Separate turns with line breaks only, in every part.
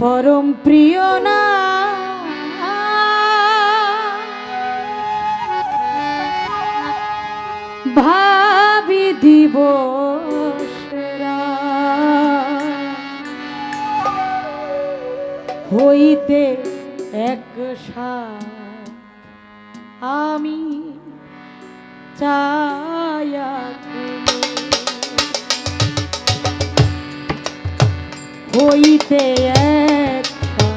পরম প্রিয় না। ভাবি দিব হইতে এক আমি চা হইতে একটা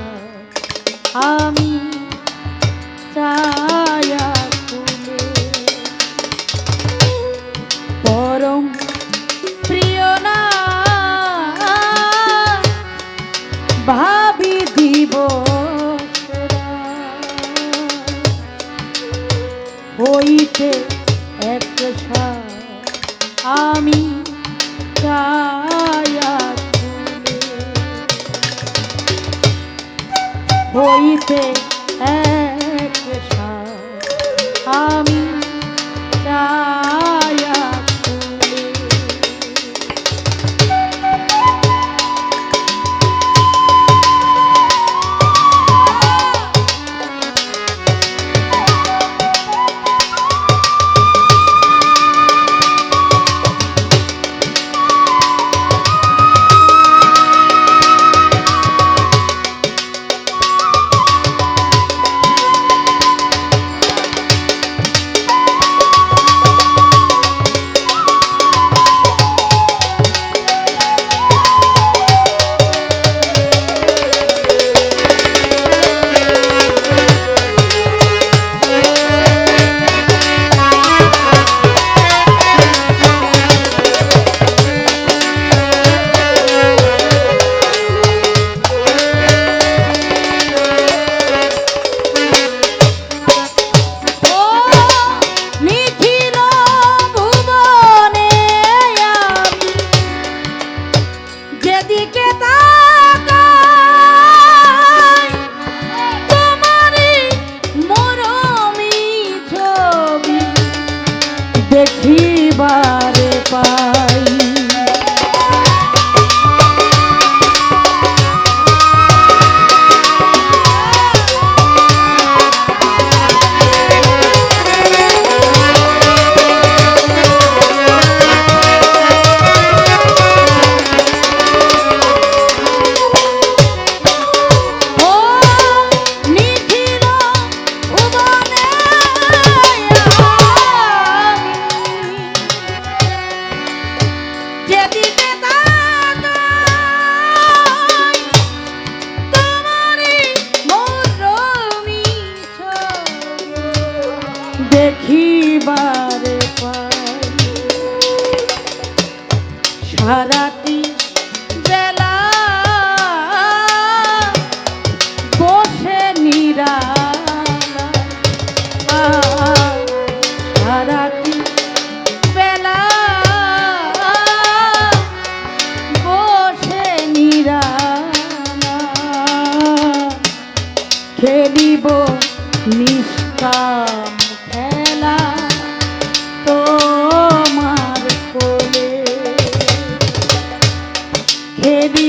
আমি হইতে এক আমি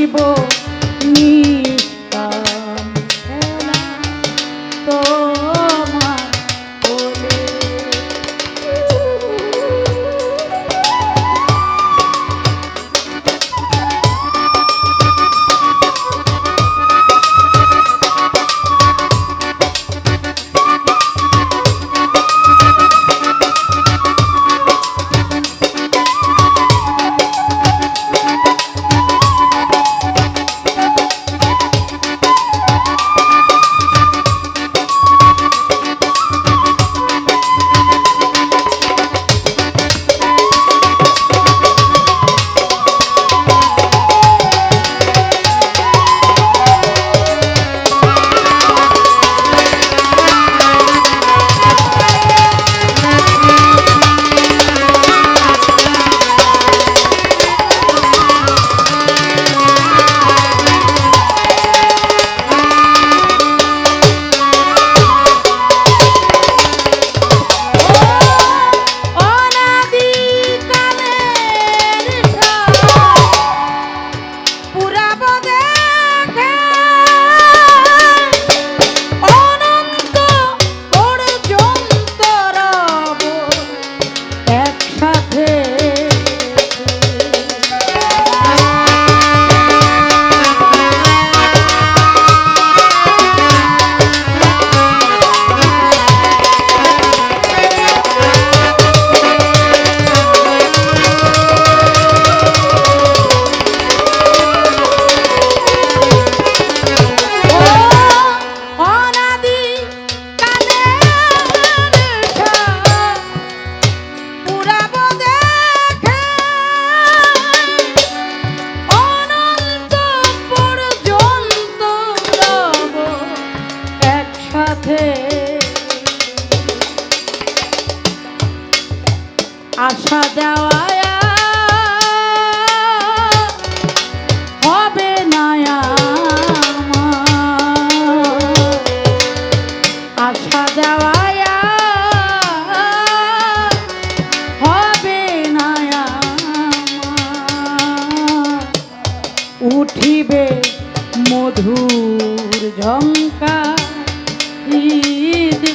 de boa. পথে আশা দেওয়া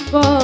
for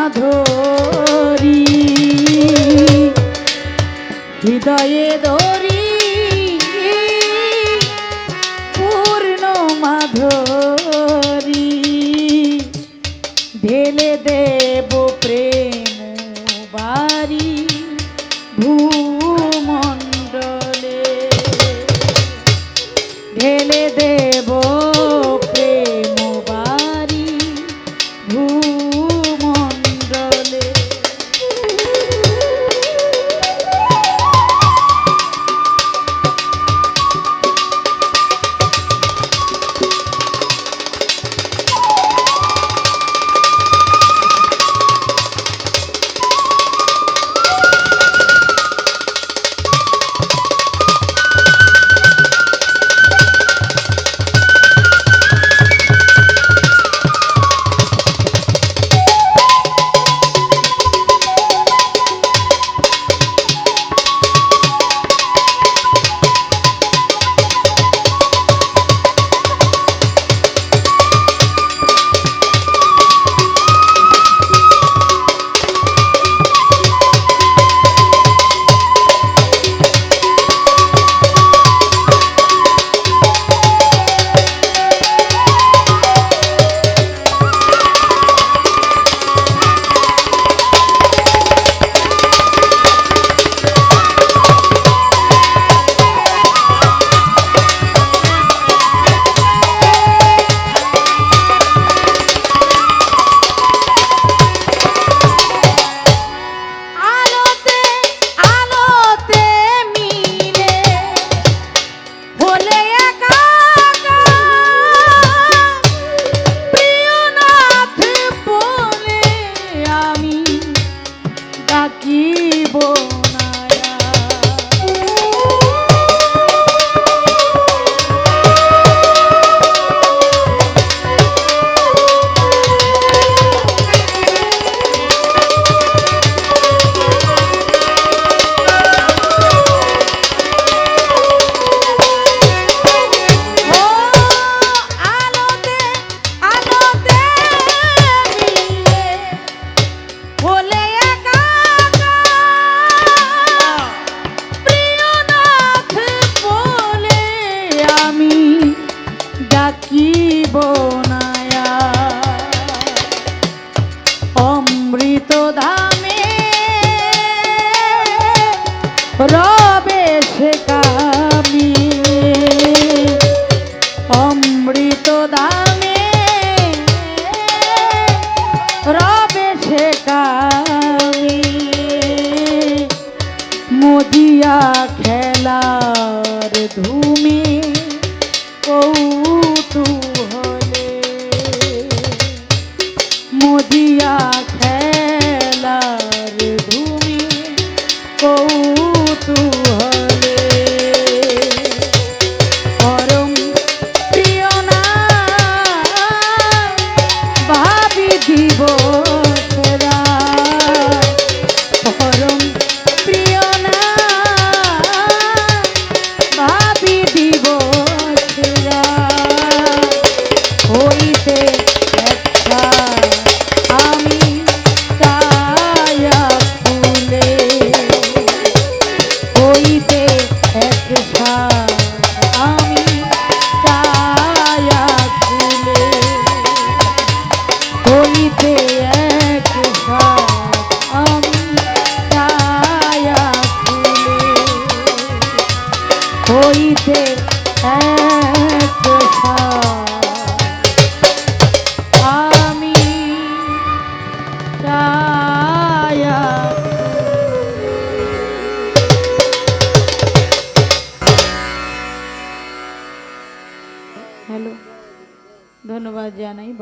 মাধুরী। হৃদয়ে ধরি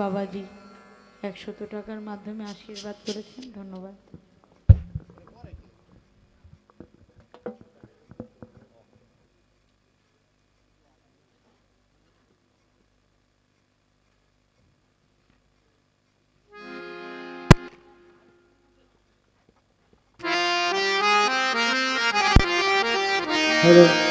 বাবাজি একশত টাকার মাধ্যমে আশীর্বাদ করেছেন ধন্যবাদ।
হ্যালো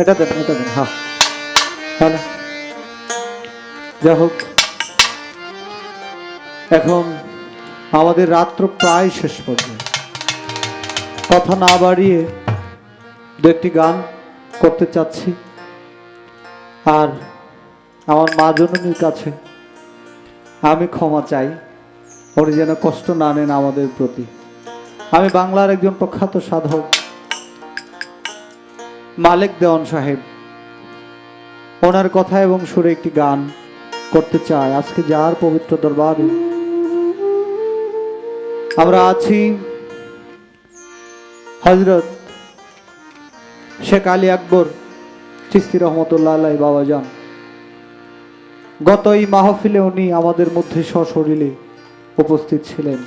এটা দেন এটা দেন হ্যাঁ। হ্যালো যা হোক এখন আমাদের রাত্র প্রায় শেষ পর্যায়ে। কথা না বাড়িয়ে দু একটি গান করতে চাচ্ছি। আর আমার মা জননীর কাছে আমি ক্ষমা চাই। উনি যেন কষ্ট না নেন আমাদের প্রতি। আমি বাংলার একজন প্রখ্যাত সাধক। মালিক দেওয়ান সাহেব। ওনার কথা এবং সুরে একটি গান করতে চাই। আজকে যার পবিত্র দরবারে আমরা আছি হজরত শেখ আলী আকবর চিস্তি রহমতুল্লাহ আলাই বাবা যান গত এই মাহফিলে উনি আমাদের মধ্যে সশরীরে উপস্থিত ছিলেন।